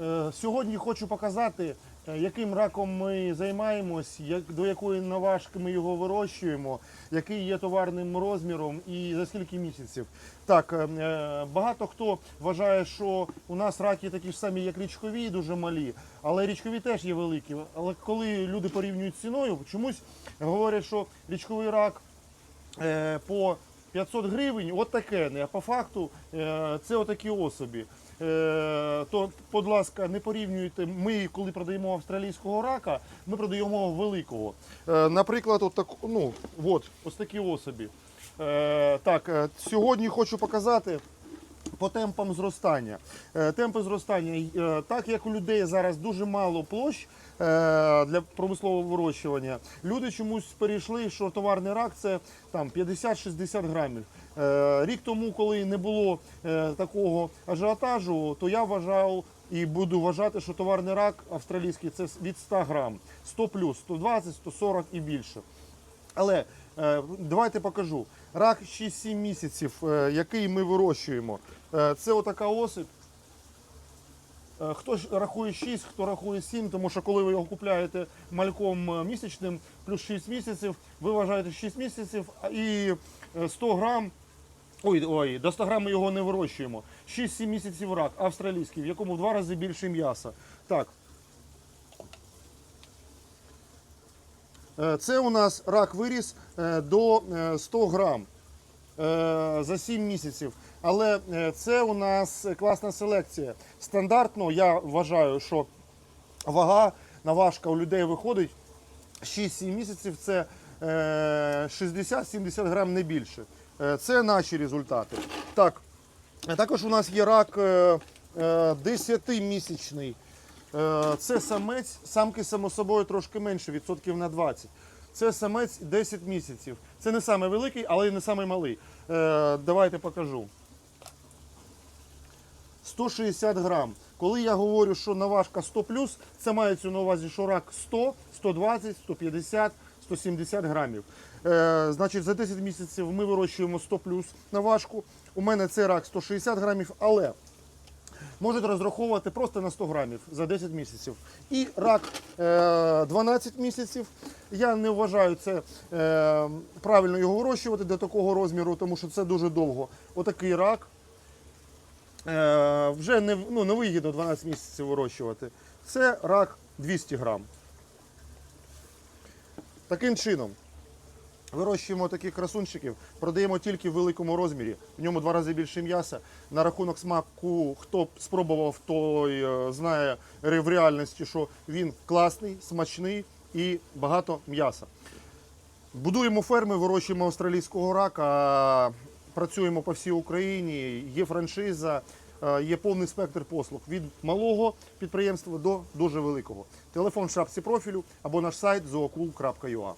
Е, Сьогодні хочу показати, е, яким раком ми займаємось, до якої наважки ми його вирощуємо, який є товарним розміром і за скільки місяців. Так, е, багато хто вважає, що у нас раки такі ж самі, як річкові, дуже малі, але річкові теж є великі. Але коли люди порівнюють з ціною, чомусь говорять, що річковий рак по 500 гривень, от таке, а по факту е, це отакі особі. Е, то, будь ласка, не порівнюйте. Ми, коли продаємо австралійського рака, ми продаємо великого. Е, наприклад, от так, ну, от, ось такі особі. Так, сьогодні хочу показати. По темпам зростання. Е, Темпи зростання, е, так як у людей зараз дуже мало площ е, для промислового вирощування, люди чомусь перейшли, що товарний рак це там 50-60 грамів. Рік тому, коли не було такого ажіотажу, то я вважав і буду вважати, що товарний рак австралійський це від 100 грам, 100 плюс, 120, 140 і більше. Але давайте покажу. Рак 6-7 місяців, який ми вирощуємо. Е, це отака осип. Е, Хто рахує 6, хто рахує 7, тому що коли ви його купляєте мальком е, місячним, плюс 6 місяців, ви вважаєте 6 місяців і е, 100 грам. Ой, ой, до 100 грам ми його не вирощуємо. 6-7 місяців рак австралійський, в якому в два рази більше м'яса. Так, Це у нас рак виріс до е, 100 грам за 7 місяців. Але е, це у нас класна селекція. Стандартно я вважаю, що вага наважка у людей виходить 6-7 місяців це е, 60-70 грам не більше. Е, Це наші результати. Так, також у нас є рак е, е, 10-місячний. Е, Це самець, самки само собою трошки менше, відсотків на 20. Це самець 10 місяців. Це не самий великий, але й не самий малий. Е, Давайте покажу. 160 грам. Коли я говорю, що наважка 100 це мається на увазі, що рак 100, 120, 150, 170 грамів. Е, значить, за 10 місяців ми вирощуємо 100 наважку. У мене це рак 160 грамів, але можуть розраховувати просто на 100 грамів за 10 місяців. І рак е, 12 місяців. Я не вважаю це е, правильно його вирощувати до такого розміру, тому що це дуже довго. Отакий рак. Е, вже не, ну, не вигідно 12 місяців вирощувати. Це рак 200 грам. Таким чином, вирощуємо таких красунчиків, продаємо тільки в великому розмірі. В ньому два рази більше м'яса. На рахунок смаку, хто спробував, той е, знає в реальності, що він класний, смачний і багато м'яса. Будуємо ферми, вирощуємо австралійського рака, працюємо по всій Україні, є франшиза, е, є повний спектр послуг від малого підприємства до дуже великого. Телефон в шапці профілю або наш сайт zookul.ua.